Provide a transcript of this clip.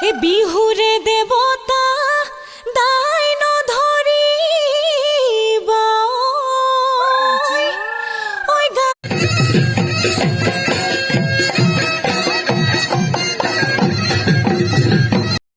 এ বিহুরে দেবতা দাইন ধরি আচ্ছা। ওই গা